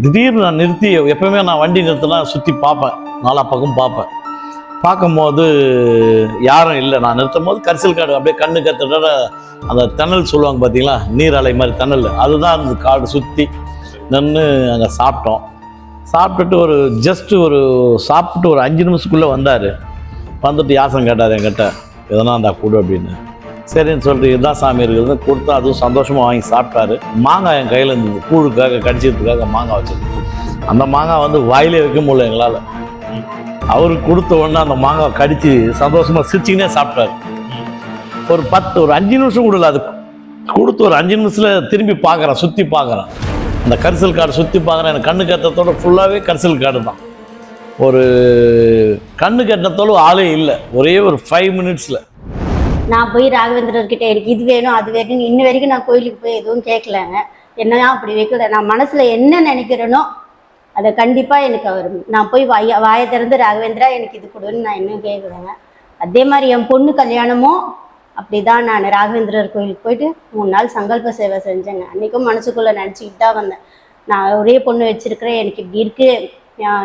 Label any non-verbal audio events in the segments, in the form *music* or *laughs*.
திடீர்னு நான் நிறுத்தி எப்பவுமே நான் வண்டி நிறுத்தினா சுற்றி பார்ப்பேன். நாலா பக்கம் பார்ப்பேன். பார்க்கும்போது யாரும் இல்லை. நான் நிறுத்தும் போது கரிசல் காடு அப்படியே கண்ணு கத்துட அந்த தணல் சொல்லுவாங்க பார்த்தீங்களா? நீர் அலை மாதிரி தணல். அதுதான் அந்த காடு சுற்றி நின்று அங்கே சாப்பிட்டோம். சாப்பிட்டுட்டு ஒரு ஜஸ்ட்டு ஒரு சாப்பிட்டு ஒரு அஞ்சு நிமிஷத்துக்குள்ளே வந்தார். வந்துட்டு யாசம் கேட்டார் என்கிட்ட. எதனா அந்த கொடு அப்படின்னு. சரின்னு சொல்லிட்டு இதுதான் சாமி இருக்குது கொடுத்து அதுவும் சந்தோஷமாக வாங்கி சாப்பிட்டாரு. மாங்காய் என் கையில் இருந்தது கூழுக்காக கடிச்சதுக்காக மாங்காய் வச்சிருந்தது அந்த மாங்காய் வந்து வாயிலே வைக்க முடியல எங்களால். அவருக்கு கொடுத்த உடனே அந்த மாங்காய் கடித்து சந்தோஷமாக சிரிச்சுக்கினே சாப்பிட்டாரு. ஒரு பத்து ஒரு அஞ்சு நிமிஷம் கொடுல அது கொடுத்து ஒரு அஞ்சு நிமிஷத்தில் திரும்பி பார்க்குறேன் சுற்றி பார்க்குறேன் அந்த கரிசல் காடு சுற்றி பார்க்குறேன் எனக்கு கண்ணு கட்டத்தோடு ஃபுல்லாகவே கரிசல் காடு தான். ஒரு கண்ணு கட்டினத்தோடு ஆளே இல்லை. ஒரே ஒரு ஃபைவ் மினிட்ஸில் நான் போய் ராகவேந்திரர்கிட்ட எனக்கு இது வேணும் அது வேணும்னு இன்ன வரைக்கும் நான் கோயிலுக்கு போய் எதுவும் கேட்கலங்க என்னையா அப்படி வைக்கல நான் மனசுல என்ன நினைக்கிறேனோ அதை கண்டிப்பா எனக்கு அவர் நான் போய் வாய வாயை திறந்து ராகவேந்திரா எனக்கு இது கொடுன்னு நான் இன்னும் கேட்குறேங்க அதே மாதிரி என் பொண்ணு கல்யாணமும் அப்படிதான் நான் ராகவேந்திரர் கோயிலுக்கு போயிட்டு மூணு நாள் சங்கல்ப சேவை செஞ்சேங்க. அன்னைக்கும் மனசுக்குள்ள நினச்சிக்கிட்டு தான் வந்தேன். நான் ஒரே பொண்ணு வச்சிருக்கிறேன் எனக்கு இப்படி இருக்கு.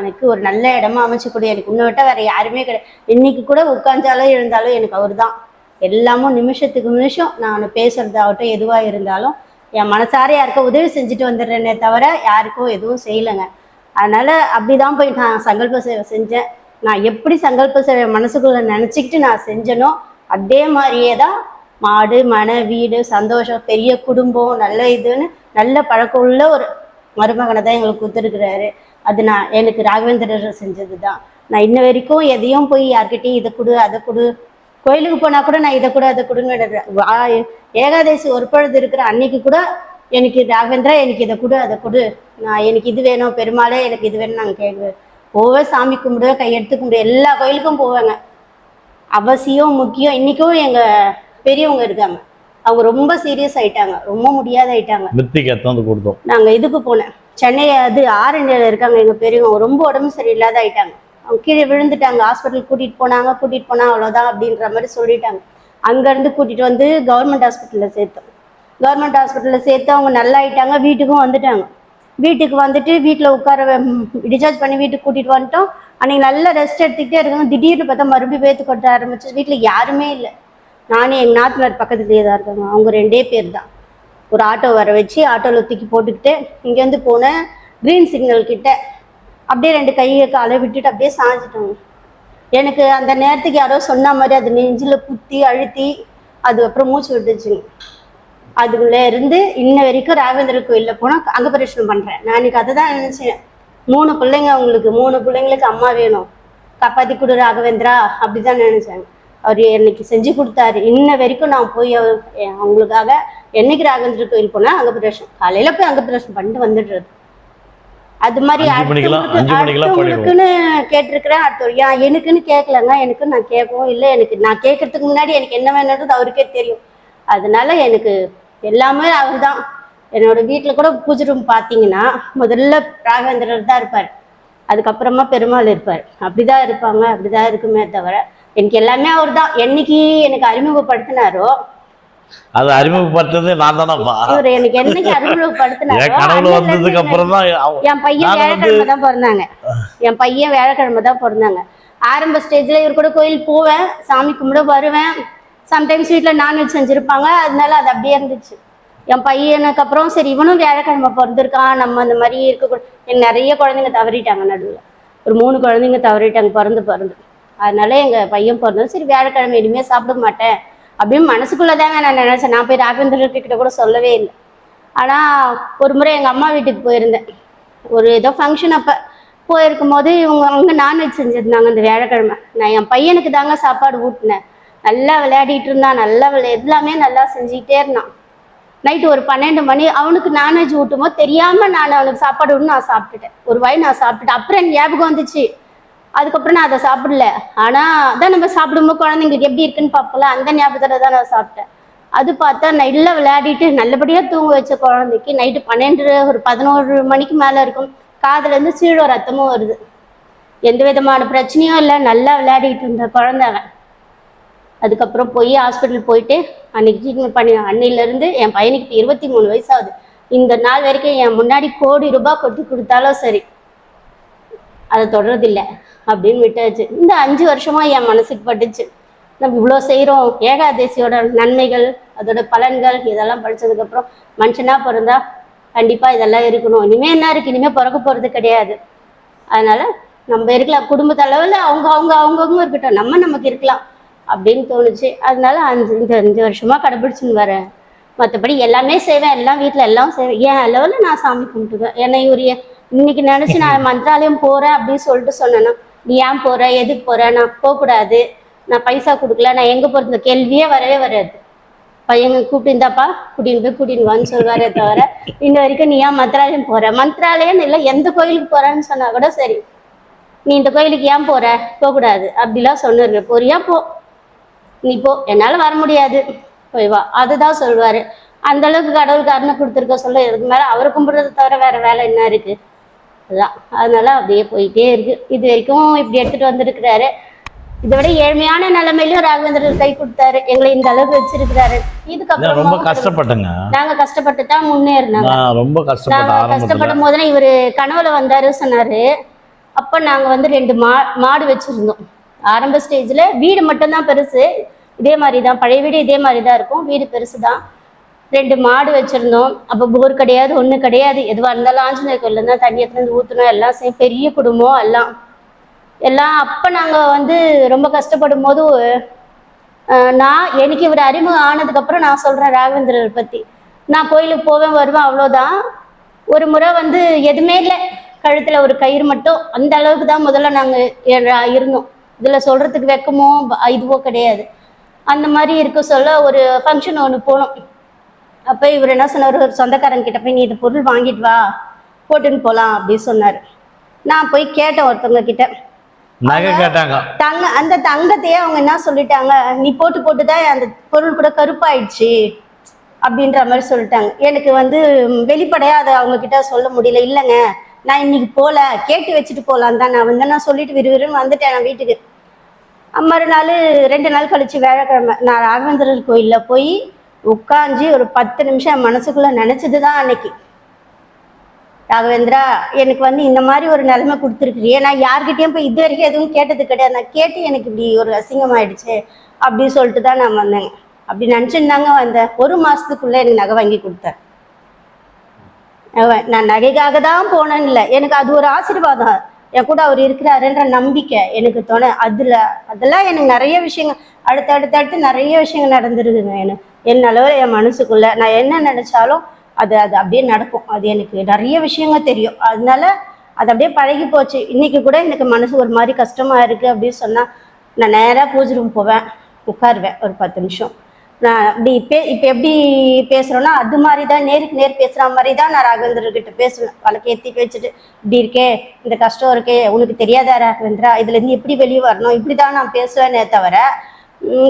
எனக்கு ஒரு நல்ல இடமா அமைச்சு கொடு. எனக்கு இன்னும் விட்டா வேற யாருமே கிடையாது இன்னைக்கு கூட உட்காந்தாலும் எழுந்தாலும் எனக்கு அவர் தான் எல்லாமும் நிமிஷத்துக்கு நிமிஷம் நான் பேசுறதாகட்டும் எதுவாக இருந்தாலும் என் மனசார யாருக்கும் உதவி செஞ்சுட்டு வந்துடுறேனே தவிர யாருக்கும் எதுவும் செய்யலைங்க. அதனால் அப்படிதான் போய் நான் சங்கல்ப சேவை செஞ்சேன். நான் எப்படி சங்கல்ப சேவை மனசுக்குள்ள நினச்சிக்கிட்டு நான் செஞ்சனோ அதே மாதிரியே தான் மாடு மன வீடு சந்தோஷம் பெரிய குடும்பம் நல்ல இதுன்னு நல்ல பழக்கம் உள்ள ஒரு மருமகனை தான் எங்களுக்கு கொடுத்துருக்குறாரு. அது நான் எனக்கு ராகவேந்திரர் செஞ்சது தான் நான் இன்ன வரைக்கும் எதையும் போய் யார்கிட்டையும் இதை கொடு அதை கொடு கோயிலுக்கு போனா கூட நான் இதை கூட அதை கொடுங்க ஏகாதசி ஒரு பொழுது இருக்கிற அன்னைக்கு கூட எனக்கு ராகவேந்திரா எனக்கு இதை கொடு அதை கொடு. நான் எனக்கு இது வேணும் பெருமாளே எனக்கு இது வேணும் நாங்கள் கேட்குவேன் போவேன் சாமி கும்பிடுவேன் கையெடுத்து கும்பிடுவேன் எல்லா கோயிலுக்கும் போவேங்க. அவசியம் முக்கியம். இன்னைக்கும் எங்க பெரியவங்க இருக்காங்க. அவங்க ரொம்ப சீரியஸ் ஆயிட்டாங்க. ரொம்ப முடியாத ஆயிட்டாங்க. மித்திக்கு எடுத்து கொடுத்தோம். நாங்கள் இதுக்கு போனேன். சென்னை அது ஆரண்டியில் இருக்காங்க எங்கள் பெரியவங்க. ரொம்ப உடம்பு சரியில்லாத ஆயிட்டாங்க. கீழே விழுந்துட்டாங்க. ஹாஸ்பிட்டல் கூட்டிகிட்டு போனாங்க கூட்டிகிட்டு போனால் அவ்வளோதான் அப்படின்ற மாதிரி சொல்லிட்டாங்க. அங்கேருந்து கூட்டிகிட்டு வந்து கவர்மெண்ட் ஹாஸ்பிட்டலில் சேர்த்தோம். கவர்மெண்ட் ஹாஸ்பிட்டலில் சேர்த்து அவங்க நல்லா ஆயிட்டாங்க வீட்டுக்கும் வந்துட்டாங்க. வீட்டுக்கு வந்துட்டு வீட்டில் உட்கார டிஸ்சார்ஜ் பண்ணி வீட்டுக்கு கூட்டிகிட்டு வந்துட்டோம். அன்னைக்கு நல்லா ரெஸ்ட் எடுத்துக்கிட்டே இருக்காங்க திடீர்னு பார்த்தா மறுபடியும் வேத்து கொட்ட ஆரம்பிச்சு. வீட்டில் யாருமே இல்லை. நானே எங்கள் நாத்தனார் பக்கத்துலேயே தான் இருக்காங்க. அவங்க ரெண்டே பேர் தான். ஒரு ஆட்டோ வர வச்சு ஆட்டோவில் தூக்கி போட்டுக்கிட்டு இங்கேருந்து போனேன் க்ரீன் சிக்னல் கிட்ட அப்படியே ரெண்டு கையை காலை விட்டுட்டு அப்படியே சாஞ்சிட்டாங்க எனக்கு அந்த நேரத்துக்கு யாரோ சொன்ன மாதிரி அது நெஞ்சில் குத்தி அழுத்தி அது அப்புறம் மூச்சு விட்டுச்சுங்க அதுக்குள்ளே இருந்து இன்ன வரைக்கும் ராகவேந்திர கோயிலில் போனால் அங்க பரிசனம் பண்ணுறேன் நான் இன்னைக்கு அதை தான் நினச்சேன். மூணு பிள்ளைங்க அவங்களுக்கு மூணு பிள்ளைங்களுக்கு அம்மா வேணும். கப்பாத்தி கொடு ராகவேந்திரா அப்படி தான் நினச்சாங்க அவர் என்னைக்கு செஞ்சு கொடுத்தாரு. இன்ன வரைக்கும் நான் போய் அவங்களுக்காக என்னைக்கு ராகவேந்திர கோயில் போனால் அங்க காலையில் போய் அங்கபிரதேசம் பண்ணிட்டு வந்துடுறது. அது மாதிரி அடுத்தவங்களுக்குன்னு கேட்டிருக்கிறேன் அடுத்த ஏன் எனக்குன்னு கேட்கலங்க எனக்கு நான் கேட்கவும் இல்லை எனக்கு நான் கேட்கறதுக்கு முன்னாடி எனக்கு என்ன வேணுன்றது அவருக்கே தெரியும். அதனால எனக்கு எல்லாமே அவர் தான் என்னோட வீட்டில் கூட பூஜை ரூம் பார்த்தீங்கன்னா முதல்ல ராகவேந்திரர் தான் இருப்பார். அதுக்கப்புறமா பெருமாள் இருப்பார். அப்படிதான் இருப்பாங்க அப்படிதான் இருக்குமே தவிர எனக்கு எல்லாமே அவர் தான் என்னைக்கு எனக்கு அறிமுகப்படுத்தினாரோ அது அறிமுகப்படுத்தது நான் தானப்பா. எனக்கு என்னைக்கு என் அறிமுகப்படுத்தினாரோ கனவுல வந்ததுக்கு அப்புறம் தான் என் பையன் வியாழக்கிழமை தான் பிறந்தாங்க. என் பையன் வியாழக்கிழமை தான் பிறந்தாங்க. ஆரம்ப ஸ்டேஜ்ல இவர் கூட கோயில் போவேன் சாமி கும்பிட வருவேன். சம்டைம்ஸ் வீட்டில் நான்வெஜ் செஞ்சுருப்பாங்க அதனால அது அப்படியே இருந்துச்சு. என் பையனுக்கு அப்புறம் சரி இவனும் வியாழக்கிழமை பிறந்திருக்கான் நம்ம அந்த மாதிரி இருக்க எனக்கு நிறைய குழந்தைங்க தவறிட்டாங்க நடுவில். ஒரு மூணு குழந்தைங்க தவறிட்டாங்க பிறந்து பிறந்து. அதனால எங்கள் பையன் பிறந்தது சரி வியாழக்கிழமை இனிமேல் சாப்பிட மாட்டேன். அப்படின்னு மனசுக்குள்ளதாங்க நான் நினச்சேன். நான் போய் ராகவேந்திரர்கிட்ட கிட்ட கூட சொல்லவே இல்லை. ஆனால் ஒரு முறை எங்கள் அம்மா வீட்டுக்கு போயிருந்தேன். ஒரு ஏதோ ஃபங்க்ஷன் அப்போ போயிருக்கும் போது இவங்க அங்கே நான்வெஜ் செஞ்சுருந்தாங்க அந்த வியாழக்கிழமை. நான் என் பையனுக்கு தாங்க சாப்பாடு ஊட்டினேன். நல்லா விளையாடிட்டு இருந்தான். நல்லா விளை எல்லாமே நல்லா செஞ்சுக்கிட்டே இருந்தான். நைட்டு ஒரு பன்னெண்டு மணி அவனுக்கு நான்வெஜ் ஊட்டும் போது தெரியாமல் நான் அவனுக்கு சாப்பாடு நான் சாப்பிட்டுட்டேன். ஒரு வாய் நான் சாப்பிட்டுட்டேன். அப்புறம் ஞாபகம் வந்துச்சு. அதுக்கப்புறம் நான் அதை சாப்பிடல. ஆனால் அதான் நம்ம சாப்பிடும்போது குழந்தைங்களுக்கு எப்படி இருக்குன்னு பார்ப்போம்ல அந்த ஞாபகத்தில் தான் நான் சாப்பிட்டேன். அது பார்த்தா நல்லா விளையாடிட்டு நல்லபடியாக தூங்க வச்ச குழந்தைக்கு நைட்டு பன்னெண்டு ஒரு பதினோரு மணிக்கு மேலே இருக்கும். காதுலேருந்து சீழோ ரத்தமும் வருது. எந்த விதமான பிரச்சனையும் இல்லை நல்லா விளையாடிட்டு இருந்த குழந்தை அவன். அதுக்கப்புறம் போய் ஹாஸ்பிட்டல் போயிட்டு அன்னைக்கு ட்ரீட்மெண்ட் பண்ணி அன்னையிலேருந்து என் பையனுக்கு இருபத்தி மூணு வயசாகுது இந்த நாள் வரைக்கும் என் முன்னாடி கோடி ரூபாய் கொட்டி கொடுத்தாலும் சரி அதை தொடரதில்லை அப்படின்னு விட்டாச்சு. இந்த அஞ்சு வருஷமாக என் மனசுக்கு பட்டுச்சு. நம்ம இவ்வளோ செய்கிறோம் ஏகாதசியோட நன்மைகள் அதோட பலன்கள் இதெல்லாம் படிச்சதுக்கப்புறம் மனுஷனாக பிறந்தா கண்டிப்பாக இதெல்லாம் இருக்கணும். இனிமேல் என்ன இருக்குது இனிமேல் பிறக்க போகிறது கிடையாது. அதனால் நம்ம இருக்கலாம். குடும்ப அளவில் அவங்க அவங்க அவங்கவுங்க இருக்கட்டும். நம்ம நமக்கு இருக்கலாம் அப்படின்னு தோணுச்சு. அதனால அஞ்சு இந்த அஞ்சு வருஷமாக கடைபிடிச்சுன்னு வரேன் மற்றபடி எல்லாமே செய்வேன். எல்லாம் வீட்டில் எல்லாம் செய்வேன். என் அளவில் நான் சாமி கும்பிட்டுவேன். என்னை ஒரு இன்னைக்கு நினச்சி நான் மந்திராலயம் போகிறேன் அப்படின்னு சொல்லிட்டு சொன்னேன்னா நீ ஏன் போகிற எதுக்கு போகிற நான் போகக்கூடாது. நான் பைசா கொடுக்கல. நான் எங்கே போகிறது கேள்வியே வரவே வராது. பையங்க கூப்பிட்டு இருந்தாப்பா கூட்டின்னு போய் கூட்டின்னு வான்னு சொல்வாரே தவிர இன்ன வரைக்கும் நீ ஏன் மந்திராலயம் போற? மந்திராலயம் இல்லை எந்த கோயிலுக்கு போறேன்னு சொன்னா கூட சரி. நீ இந்த கோயிலுக்கு ஏன் போற? போகக்கூடாது. அப்படிலாம் சொன்னிருங்க போறியா போ? நீ போ. என்னால் வர முடியாது. போய் வா. அதுதான் சொல்வாரு. அந்த அளவுக்கு கடவுள் கருணை கொடுத்துருக்க சொல்ல இதுக்கு மேலே அவரை கும்பிடுறத தவிர வேற வேலை என்ன இருக்கு? அதுதான் அதனால அப்படியே போயிட்டே இருக்கு. இது வரைக்கும் இப்படி எடுத்துட்டு வந்திருக்கிறாரு. இதை விட ஏழ்மையான நிலைமையிலும் ராகவேந்திரர் கை கொடுத்தாரு. எங்களை இந்த அளவுக்கு வச்சிருக்கிறாரு. நான் ரொம்ப இதுக்கப்புறம் கஷ்டப்பட்டேங்க. நாங்க கஷ்டப்பட்டு தான் முன்னேறினாங்க ரொம்ப கஷ்டப்பட்ட நாங்க ஆரம்பத்தில். கஷ்டப்படும் போதுனா இவரு கனவுல வந்தாரு சொன்னாரு. அப்ப நாங்க வந்து ரெண்டு மா மாடு வச்சிருந்தோம். ஆரம்ப ஸ்டேஜ்ல வீடு மட்டும்தான் பெருசு. இதே மாதிரி தான் பழைய வீடு இதே மாதிரி தான் இருக்கும். வீடு பெருசு தான் ரெண்டு மாடு வச்சுருந்தோம். அப்போ போர் கிடையாது ஒன்றும் கிடையாது. எதுவாக இருந்தாலும் ஆஞ்சநேயர் கோயிலில் இருந்தால் தண்ணி எடுத்துன்னு ஊற்றணும் எல்லாம் செய் பெரிய குடும்பம் எல்லாம். எல்லாம் அப்போ நாங்கள் வந்து ரொம்ப கஷ்டப்படும் போது நான் எனக்கு இவர் அறிமுகம் ஆனதுக்கப்புறம் நான் சொல்கிறேன் ராகவேந்திரர் பற்றி நான் கோயிலுக்கு போவேன் வருவேன் அவ்வளோதான் ஒரு முறை வந்து எதுவுமே இல்லை. கழுத்தில் ஒரு கயிறு மட்டும். அந்த அளவுக்கு தான் முதல்ல நாங்கள் இருந்தோம். இதில் சொல்கிறதுக்கு வெக்கமோ ப- இதுவோ கிடையாது. அந்த மாதிரி இருக்க சொல்ல ஒரு ஃபங்க்ஷன் ஒன்று போனோம். அப்போ இவர் என்ன சொன்னார்? ஒரு சொந்தக்காரங்க கிட்ட போய் நீ இந்த பொருள் வாங்கிட்டு வா போட்டுன்னு போகலாம் அப்படின்னு சொன்னார். நான் போய் கேட்டேன் ஒருத்தவங்க கிட்ட. நகை கேட்டாங்க. தங்க அந்த தங்கத்தையே அவங்க என்ன சொல்லிட்டாங்க? நீ போட்டு போட்டு தான் அந்த பொருள் கூட கருப்பாயிடுச்சு அப்படின்ற மாதிரி சொல்லிட்டாங்க. எனக்கு வந்து ம், வெளிப்படையா அதை அவங்க கிட்ட சொல்ல முடியல. இல்லைங்க நான் இன்னைக்கு போல கேட்டு வச்சுட்டு போகலாம் தான். நான் வந்து நான் சொல்லிட்டு விறுவிறுன்னு வந்துட்டேன் நான் வீட்டுக்கு. மறுநாள் ரெண்டு நாள் கழிச்சு வியாழக்கிழமை நான் ராகவேந்திரர் கோயிலில் போய் உட்காந்து ஒரு பத்து நிமிஷம் மனசுக்குள்ளே நினச்சது தான் அன்னைக்கு. ராகவேந்திரா எனக்கு வந்து இந்த மாதிரி ஒரு நிலைமை கொடுத்துருக்குறியே நான் யார்கிட்டயும் போய் இது வரைக்கும் எதுவும் கேட்டது கிடையாது. நான் கேட்டு எனக்கு இப்படி ஒரு அசிங்கமாயிடுச்சு அப்படின்னு சொல்லிட்டு தான் நான் வந்தேங்க அப்படி நினச்சிருந்தாங்க வந்தேன் ஒரு மாதத்துக்குள்ளே எனக்கு நகை வாங்கி கொடுத்தேன். நான் நகைக்காக தான் போனேன்னு இல்லை. எனக்கு அது ஒரு ஆசீர்வாதம். என் கூட அவர் இருக்கிறாருன்ற நம்பிக்கை எனக்கு தோணு அதில் அதெல்லாம் எனக்கு நிறைய விஷயங்கள் அடுத்து அடுத்து அடுத்து நிறைய விஷயங்கள் நடந்துருக்குங்க எனக்கு. என் அளவில் என் மனசுக்குள்ள நான் என்ன நினச்சாலும் அது அது அப்படியே நடக்கும். அது எனக்கு நிறைய விஷயங்கள் தெரியும். அதனால அது அப்படியே பழகி போச்சு. இன்றைக்கி கூட எனக்கு மனசு ஒரு மாதிரி கஷ்டமாக இருக்குது அப்படின்னு சொன்னால் நான் நேராக பூஜை ரூம் போவேன். உட்காருவேன் ஒரு பத்து நிமிஷம். நான் அப்படி பே இப்போ எப்படி பேசுகிறோன்னா அது மாதிரி தான் நேருக்கு நேர் பேசுகிற மாதிரி தான் நான் ராகவேந்திரர்கிட்ட பேசுவேன். வழக்கு ஏற்றி வச்சுட்டு இப்படி இருக்கே இந்த கஷ்டம் இருக்கே உனக்கு தெரியாதா ராகவேந்திரா? இதுலேருந்து எப்படி வெளியே வரணும்? இப்படி தான் நான் பேசுவேனே தவிர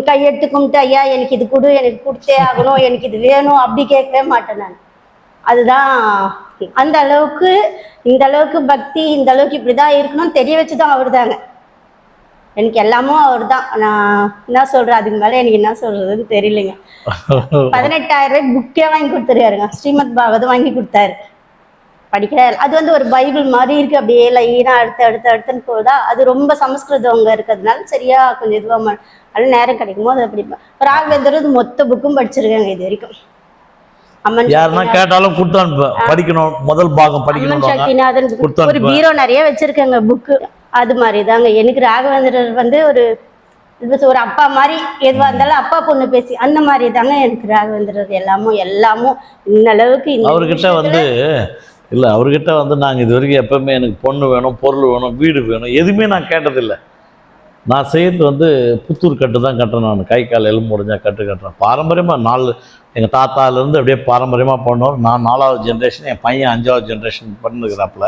கையெடுத்து கும்பிட்டு ஐயா எனக்கு இது கொடு எனக்கு கொடுத்தே ஆகணும் எனக்கு இது வேணும் அப்படி கேட்கவே மாட்டேன் நான். அதுதான் அந்த அளவுக்கு இந்த அளவுக்கு பக்தி இந்த அளவுக்கு இப்படி தான் இருக்கணும் தெரிய வச்சு தான் அவர் தாங்க. எனக்கு எல்லாமும் அவர் தான். நான் என்ன சொல்கிறேன் அதுக்கு மேலே எனக்கு என்ன சொல்கிறதுன்னு தெரியலைங்க. *laughs* பதினெட்டாயிரம் ரூபாய் புக்கே வாங்கி கொடுத்துருக்காருங்க. ஸ்ரீமத் பாகவதம் வாங்கி கொடுத்தாரு. படிக்கிறார். அது வந்து ஒரு பைபிள் மாதிரி இருக்கு. அப்படியே லைனாக அடுத்து அடுத்து அடுத்துன்னு போகுதா? அது ரொம்ப சமஸ்கிருதம் அங்கே இருக்கிறதுனால சரியா கொஞ்சம் இதுவாக அதனால நேரம் கிடைக்கும் போது அப்படி ராகவேந்தர் இது மொத்த புக்கும் படிச்சிருக்காங்க இது வரைக்கும். அம்மன் யாருன்னா கேட்டாலும் கொடுத்து படிக்கணும். முதல் பாகம் படிக்கணும் சக்திநாதன் ஒரு. பீரோ நிறைய வச்சிருக்கேங்க புக்கு அது மாதிரி தாங்க. எனக்கு ராகவேந்திரர் வந்து ஒரு ஒரு அப்பா மாதிரி எதுவாக இருந்தாலும் அப்பா பொண்ணு பேசி அந்த மாதிரி தாங்க எனக்கு ராகவேந்திரர் எல்லாமும் எல்லாமும். இந்த அளவுக்கு இந்த அவர்கிட்ட வந்து இல்லை அவர்கிட்ட வந்து நாங்கள் இது வரைக்கும் எப்போவுமே எனக்கு பொண்ணு வேணும் பொருள் வேணும் வீடு வேணும் எதுவுமே நான் கேட்டதில்லை. நான் செய்யறது வந்து புத்தூர் கட்டு தான் கட்டுறேன் நான். கை கால் எலும்பு முடிஞ்சால் கட்டு கட்டுறேன். பாரம்பரியமாக நாலு எங்கள் தாத்தாலேருந்து அப்படியே பாரம்பரியமாக பண்ணோம். நான் நாலாவது ஜென்ரேஷன் என் பையன் அஞ்சாவது ஜென்ரேஷன் பண்ணுகிறாப்புல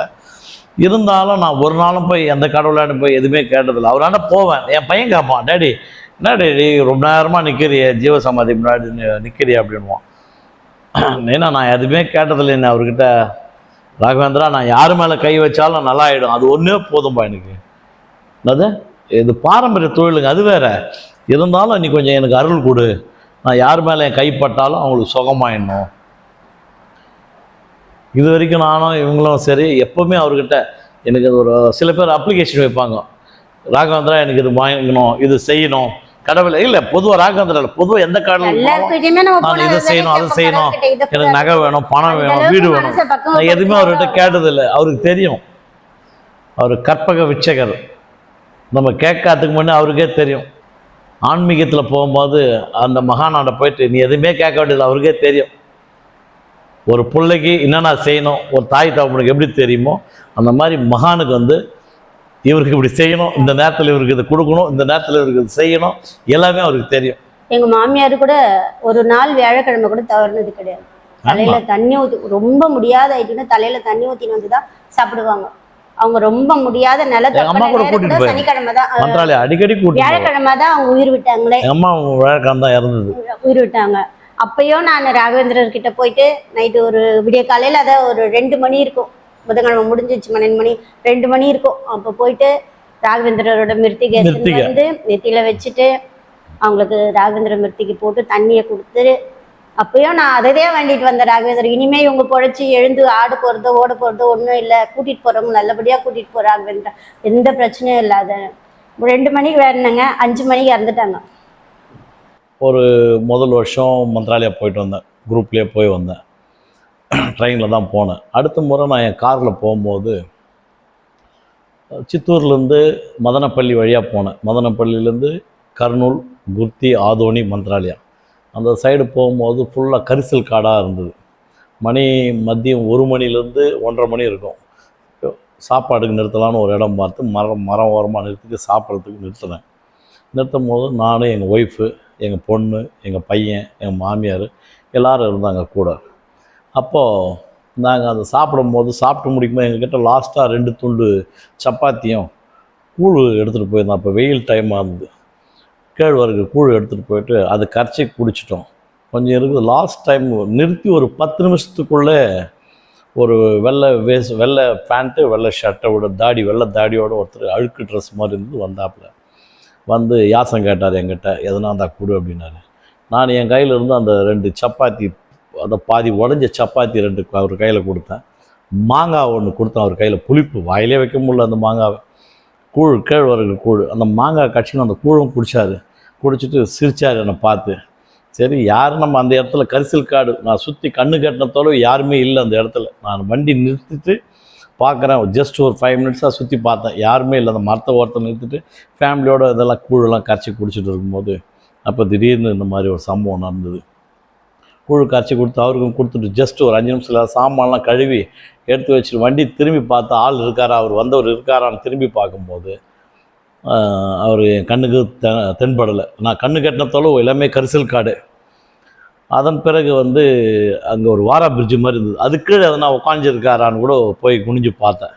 இருந்தாலும் நான் ஒரு நாளும் போய் எந்த கடவுளாண்டு போய் எதுவுமே கேட்டதில்லை. அவராண்ட போவேன். என் பையன் கேட்பான் டேடி என்ன டேடி ரொம்ப நேரமாக நிற்கிறிய ஜீவசமாதி முன்னாடி நிற்கிறிய அப்படின்வான் ஏன்னா நான் எதுவுமே கேட்டதில்லை என்ன அவர்கிட்ட. ராகவேந்திரா நான் யார் மேலே கை வச்சாலும் நல்லா ஆகிடும் அது ஒன்றே போதும்பா எனக்கு. அது இது பாரம்பரிய தொழிலுங்க அது வேற. இருந்தாலும் நீ கொஞ்சம் எனக்கு அருள் கொடு. நான் யார் மேலே என் கைப்பட்டாலும் அவங்களுக்கு சுகமாயிடணும். இது வரைக்கும் நானும் இவங்களும் சரி எப்போவுமே அவர்கிட்ட எனக்கு அது ஒரு சில பேர் அப்ளிகேஷன் வைப்பாங்க. ராகவேந்திரா எனக்கு இது வாங்கணும் இது செய்யணும். கடவுள் இல்லை பொதுவாக ராகவேந்திரா இல்லை பொதுவாக எந்த கடவுள் இதை செய்யணும், அதை செய்யணும். எனக்கு நகை வேணும் பணம் வேணும் வீடு வேணும். நான் எதுவுமே அவர்கிட்ட கேட்டதில்லை. அவருக்கு தெரியும். அவர் கற்பக விச்சகர் நம்ம கேட்காததுக்கு முன்னே அவருக்கே தெரியும். ஆன்மீகத்தில் போகும்போது அந்த மகானாண்ட போயிட்டு நீ எதுவுமே கேட்க வேண்டியது அவருக்கே தெரியும். ஒரு பிள்ளைக்கு என்னென்ன செய்யணும் ஒரு தாய் தகப்பனுக்கு எப்படி தெரியுமோ அந்த மாதிரி மகானுக்கு வந்து இவருக்கு இப்படி செய்யணும் இந்த நேரத்தில் இவருக்கு இது கொடுக்கணும் இந்த நேரத்தில் இவருக்கு இது செய்யணும் எல்லாமே அவருக்கு தெரியும். எங்க மாமியார் கூட ஒரு நாள் வியாழக்கிழமை கூட தவறுனது கிடையாது. தலையில தண்ணி ஊத்தி ரொம்ப முடியாத ஆயிட்டுன்னு தலையில தண்ணி ஊத்தின்னு வந்து தான் சாப்பிடுவாங்க. அவங்க ரொம்ப முடியாத நில அம்மா கூட கூட்டிட்டு சனிக்கிழமை தான் அடிக்கடி. வியாழக்கிழமை தான் அவங்க உயிர் விட்டாங்களே. அம்மா வழக்கம் தான் இறந்தது. உயிர் விட்டாங்க. அப்பயும் நான் ராகவேந்திரர் கிட்ட போயிட்டு நைட்டு ஒரு விடிய காலையில அதான் ஒரு ரெண்டு மணி இருக்கும். புதன்கிழமை முடிஞ்சிச்சு பன்னெண்டு மணி ரெண்டு மணி இருக்கும். அப்போ போயிட்டு ராகவேந்திரரோட மிருத்திகை. வந்து நெத்தியில வச்சுட்டு அவங்களுக்கு ராகவேந்திர மிருத்திக்கு போட்டு தண்ணியை கொடுத்து அப்பயும் நான் அதே வேண்டிட்டு வந்தேன் ராகவேந்தர் இனிமே இவங்க பொழைச்சி எழுந்து ஆடு போறதோ ஓட போறதோ ஒன்றும் இல்லை. கூட்டிட்டு போறவங்க நல்லபடியா கூட்டிட்டு போறாங்க ராகவேந்திரா. எந்த பிரச்சனையும் இல்லாத. ரெண்டு மணிக்கு வேணுங்க அஞ்சு மணிக்கு இறந்துட்டாங்க. முதல் வருஷம் மந்த்ராலயா போயிட்டு வந்தேன். குரூப்லேயே போய் வந்தேன். ட்ரெயினில் தான் போனேன். அடுத்த முறை நான் என் காரில் போகும்போது சித்தூர்லேருந்து மதனப்பள்ளி வழியாக போனேன். மதனப்பள்ளியிலேருந்து கர்னூல் குர்த்தி ஆதோனி மந்த்ராலயா. அந்த சைடு போகும்போது ஃபுல்லாக கரிசல் காடாக இருந்தது. மணி மதியம் ஒரு மணிலேருந்து ஒன்றரை மணி இருக்கும். சாப்பாடுக்கு நிறுத்தலான்னு ஒரு இடம் பார்த்து மரம் மரம் ஓரமாக நிறுத்திட்டு சாப்பிட்றதுக்கு நிறுத்தினேன். நிறுத்தும் போது நானும் எங்கள் ஒய்ஃபு எங்கள் பொண்ணு எங்கள் பையன் எங்கள் மாமியார் எல்லோரும் இருந்தாங்க கூட. அப்போது நாங்கள் அதை சாப்பிடும்போது சாப்பிட்டு முடிக்கும்போது எங்ககிட்ட லாஸ்ட்டாக ரெண்டு துண்டு சப்பாத்தியும் கூழ் எடுத்துகிட்டு போயிருந்தோம். அப்போ வெயில் டைமாக இருந்தது. கேழ்வரகு கூழ் எடுத்துகிட்டு போயிட்டு அதை கரைச்சி குடிச்சிட்டோம். கொஞ்சம் இருக்குது. லாஸ்ட் டைம் நிறுத்தி ஒரு பத்து நிமிஷத்துக்குள்ளே ஒரு வெள்ளை வேஸ் வெள்ளை பேண்ட்டு வெள்ளை ஷர்ட்டோட தாடி வெள்ளை தாடியோட ஒருத்தர் அழுக்கு ட்ரெஸ் மாதிரி இருந்து வந்தாப்புல. வந்து யாசம் கேட்டார் என்கிட்ட. எதனா இருந்தால் கொடு அப்படின்னாரு. நான் என் கையில் இருந்து அந்த ரெண்டு சப்பாத்தி அந்த பாதி உடஞ்ச சப்பாத்தி ரெண்டு அவர் கையில் கொடுத்தேன். மாங்காய் ஒன்று கொடுத்தேன் அவர் கையில் புளிப்பு. வாயிலே வைக்க முடியல அந்த மாங்காவை. கூழ் கேழ்வரகு கூழ் அந்த மாங்காய் கட்சின்னு அந்த கூழும் குடித்தார் குடிச்சிட்டு சிரித்தார் என்னை பார்த்து. சரி யார் நம்ம அந்த இடத்துல கரிசல் காடு? நான் சுற்றி கண்ணு கட்டினத்தோட யாருமே இல்லை அந்த இடத்துல. நான் வண்டி நிறுத்திட்டு பார்க்குறேன் ஜஸ்ட் ஒரு ஃபைவ் மினிட்ஸாக சுற்றி பார்த்தேன். யாருமே இல்லை. அந்த மரத்தை ஓரத்தை நிறுத்திட்டு ஃபேமிலியோடு இதெல்லாம் கூழெல்லாம் கரைச்சி குடிச்சிட்டு இருக்கும்போது அப்போ திடீர்னு இந்த மாதிரி ஒரு சம்பவம் நடந்தது. கூழ் கரைச்சி கொடுத்து அவருக்கும் கொடுத்துட்டு ஜஸ்ட் ஒரு அஞ்சு நிமிஷத்தில் சாமான்லாம் கழுவி எடுத்து வச்சுட்டு வண்டி திரும்பி பார்த்தா ஆள் இருக்காரா? அவர் வந்தவர் இருக்காரான்னு திரும்பி பார்க்கும்போது அவர் என் கண்ணுக்கு தெ தென்படலை. நான் கண்ணு கட்டினத்தோட எல்லாமே கரிசல் காடு. அதன் பிறகு வந்து அங்கே ஒரு வாரா பிரிட்ஜு மாதிரி இருந்தது. அது கீழே எதனா உட்காந்துருக்காரான்னு கூட போய் குனிஞ்சு பார்த்தேன்.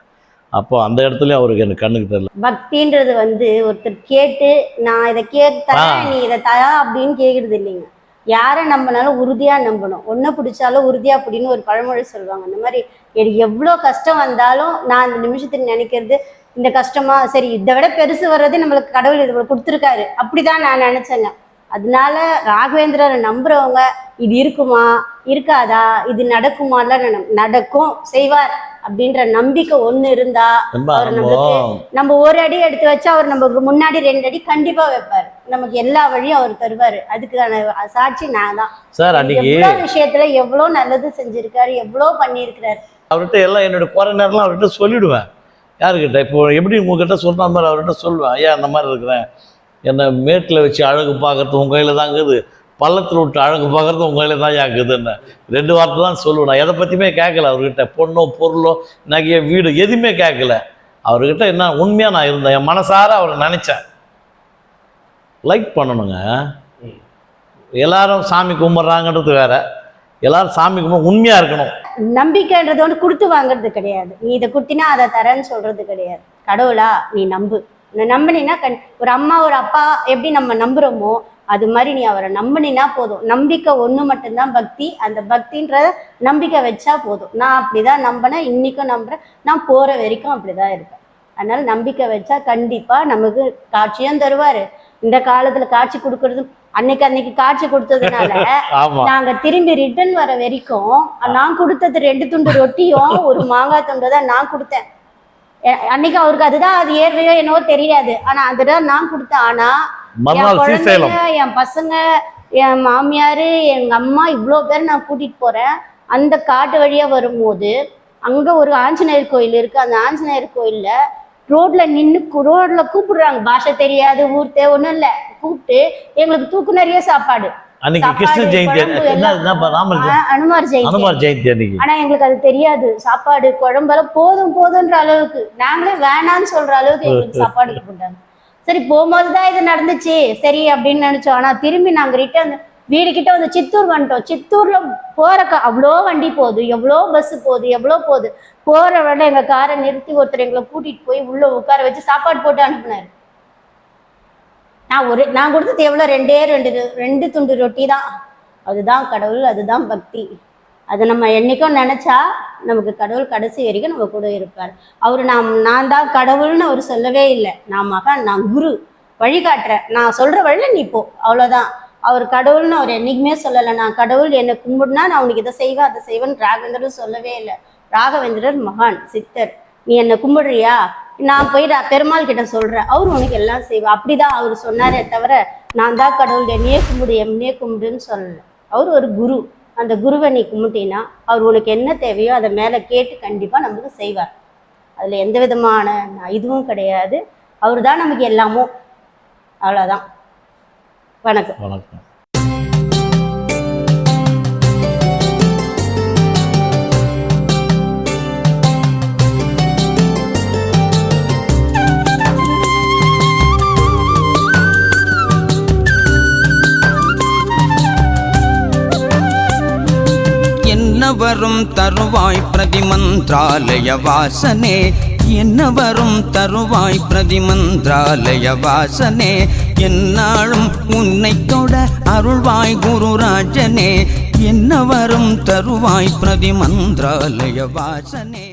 அப்போ அந்த இடத்துலயும் அவருக்கு எனக்கு கண்ணுக்கு தெரியல. பக்தின்றது வந்து ஒருத்தர் கேட்டு நான் இதை கேட்டேன் ஆ. நீ இதை தரா அப்படின்னு கேட்கறது இல்லைங்க. யாரை நம்பினாலும் உறுதியாக நம்பணும். ஒன்றை பிடிச்சாலும் உறுதியாக பிடின்னு ஒரு பழமொழி சொல்லுவாங்க. அந்த மாதிரி எனக்கு எவ்வளோ கஷ்டம் வந்தாலும் நான் அந்த நிமிஷத்துக்கு நினைக்கிறது இந்த கஷ்டமா சரி இதை விட பெருசு வர்றது நம்மளுக்கு கடவுள் இது கொடுத்துருக்காரு. அப்படிதான் நான் நினைச்சேங்க. அதனால ராகவேந்திரரை நம்புறவங்க இது இருக்குமா இருக்காதா இது நடக்குமாலாம் நட- நடக்கும் செய்வார். அப்படின்ற நம்பிக்கை ஒண்ணு இருந்தா அவர் நம்ம நம்மளுக்கு நம்ம ஒரு அடி எடுத்து வச்சா அவர் நமக்கு முன்னாடி ரெண்டு அடி கண்டிப்பா வைப்பாரு. நமக்கு எல்லா வழியும் அவர் தருவாரு. அதுக்கான சாட்சி நான் தான். சார் அன்னைக்கு எவ்வளவு விஷயத்துல எவ்வளவு நல்லது செஞ்சிருக்காரு எவ்வளவு பண்ணியிருக்கிறாரு. அவர்கிட்ட எல்லாம் என்னோட குறை நேரம்லாம் அவர்கிட்ட சொல்லிவிடுவேன் யாருக்கிட்ட? இப்போ எப்படி உங்ககிட்ட சொல்கிற மாதிரி அவர்கிட்ட சொல்லுவேன். ஐயா அந்த மாதிரி இருக்கிறேன். என்னை மேட்டில் வச்சு அழகு பார்க்கறது உங்கள் கையில் இருக்குது பள்ளத்தில் விட்டு அழகு பார்க்குறது உங்களே தான் யாக்குதுன்னு. ரெண்டு வார்த்தை தான் சொல்லுவேன். நான் எதை பற்றியுமே கேட்கல. அவர்கிட்ட பொண்ணோ பொருளோ நகைய வீடு எதுவுமே கேட்கல. அவர்கிட்ட என்ன உண்மையாக நான் இருந்தேன். என் மனசார அவரை நினச்சேன். லைக் பண்ணணுங்க. எல்லாரும் சாமி கும்பிட்றாங்கன்றது வேற. எல்லாரும் சாமி கும்பிட உண்மையாக இருக்கணும். நம்பிக்கைன்றது வந்து கொடுத்து வாங்குறது கிடையாது. நீ இதை கொடுத்தினா அதை தரேன்னு சொல்றது கிடையாது. கடவுளா நீ நம்பு. உன்னை நம்பினா கண் ஒரு அம்மா ஒரு அப்பா எப்படி நம்ம நம்புகிறோமோ அது மாதிரி நீ அவரை நம்பினா போதும். நம்பிக்கை ஒன்று மட்டும்தான் பக்தி. அந்த பக்தின்றத நம்பிக்கை வச்சா போதும். நான் அப்படிதான் நம்பினேன் இன்னைக்கும் நம்புறேன். நான் போற வரைக்கும் அப்படிதான் இருப்பேன். அதனால நம்பிக்கை வச்சா கண்டிப்பா நமக்கு காட்சியும் தருவாரு. இந்த காலத்துல காட்சி கொடுக்கறதும் அன்னைக்கு அன்னைக்கு காட்சி கொடுத்ததுனால *laughs* நாங்க திரும்பி ரிட்டர்ன் வர வரைக்கும் நான் கொடுத்தது ரெண்டு துண்டு ரொட்டியும் ஒரு மாங்காய் துண்டு தான் நான் கொடுத்தேன். அன்னைக்கு அவருக்கு அதுதான் அது ஏர்வையோ என்னவோ தெரியாது. ஆனா அதுதான் நான் கொடுத்தேன். ஆனா மறுநாள் ஸ்ரீசைலம். என் பசங்க என் மாமியார் எங்க அம்மா இவ்வளோ பேர் நான் கூட்டிட்டு போறேன். அந்த காட்டு வழியா வரும்போது அங்க ஒரு ஆஞ்சநேயர் கோயில் இருக்கு. அந்த ஆஞ்சநேயர் கோயில்ல ரோட்ல நின்று ரோட்ல கூப்பிடுறாங்க. பாஷை தெரியாது ஊர் தே ஒன்றும் இல்லை. கூப்பிட்டு எங்களுக்கு தூக்கு நிறைய சாப்பாடு. அன்னைக்கு கிருஷ்ண ஜெயந்தி அனுமார் ஜெயந்தி. அனுமார் ஜெயந்தி ஆனா எங்களுக்கு அது தெரியாது. சாப்பாடு குழம்பெல்லாம் போதும் போதுன்ற அளவுக்கு. நாங்களே வேணான்னு சொல்ற அளவுக்கு எங்களுக்கு சாப்பாடு போட்டாங்க சரி போகும்போது தான் இது நடந்துச்சு. சரி அப்படின்னு நினைச்சோம். ஆனா திரும்பி நாங்க ரிட்டர்ன் வீடு கிட்ட வந்து சித்தூர் வந்துட்டோம். சித்தூர்ல போற கா- அவ்வளோ வண்டி போகுது எவ்வளோ பஸ் போகுது எவ்வளோ போகுது. போற விட எங்க காரை நிறுத்தி ஒருத்தர் எங்களை கூட்டிட்டு போய் உள்ள உட்கார வச்சு சாப்பாடு போட்டு அனுப்புனாரு. நான் ஒரு நான் கொடுத்தது எவ்வளோ ரெண்டே ரெண்டு ரெண்டு துண்டு ரொட்டி தான். அதுதான் கடவுள் அதுதான் பக்தி. அதை நம்ம என்னைக்கும் நினச்சா நமக்கு கடவுள் கடைசி வரைக்கும் நம்ம கூட இருப்பார். அவர் நான் நான் தான் கடவுள்னு அவர் சொல்லவே இல்லை. நான் மகன் நான் குரு. வழிகாட்டுறேன் நான் சொல்கிற வழியில் நீ போ. அவ்வளோதான் அவர் கடவுள்னு அவர் என்னைக்குமே சொல்லலை. நான் கடவுள் என்னை கும்பிடுனா நான் உனக்கு இதை செய்வேன் அதை செய்வேன் ராகவேந்திரன் சொல்லவே இல்லை. ராகவேந்திரர் மகான் சித்தர். நீ என்னை கும்பிடுறியா? நான் போய் பெருமாள் கிட்ட சொல்கிறேன் அவர் உனக்கு எல்லாம் செய்வா அப்படிதான் அவர் சொன்னாரே தவிர நான் தான் கடவுள் என்னையே கும்பிடு எம்னே கும்பிடுன்னு சொல்லலை. அவர் ஒரு குரு. அந்த குருவை நீ கும்பிட்டீன்னா அவர் உனக்கு என்ன தேவையோ அதை மேலே கேட்டு கண்டிப்பாக நமக்கு செய்வார். அதில் எந்த விதமான இதுவும் கிடையாது. அவர் தான் நமக்கு எல்லாமோ அவ்வளோதான் வணக்கம். வணக்கம். என்ன வரும் தருவாய் பிரதிமந்திராலய வாசனே? என்ன வரும் தருவாய் பிரதிமந்திராலய வாசனே? என்னாலும் உன்னை தொட அருள்வாய் குருராஜனே. என்ன வரும் தருவாய் பிரதிமந்திராலய வாசனே?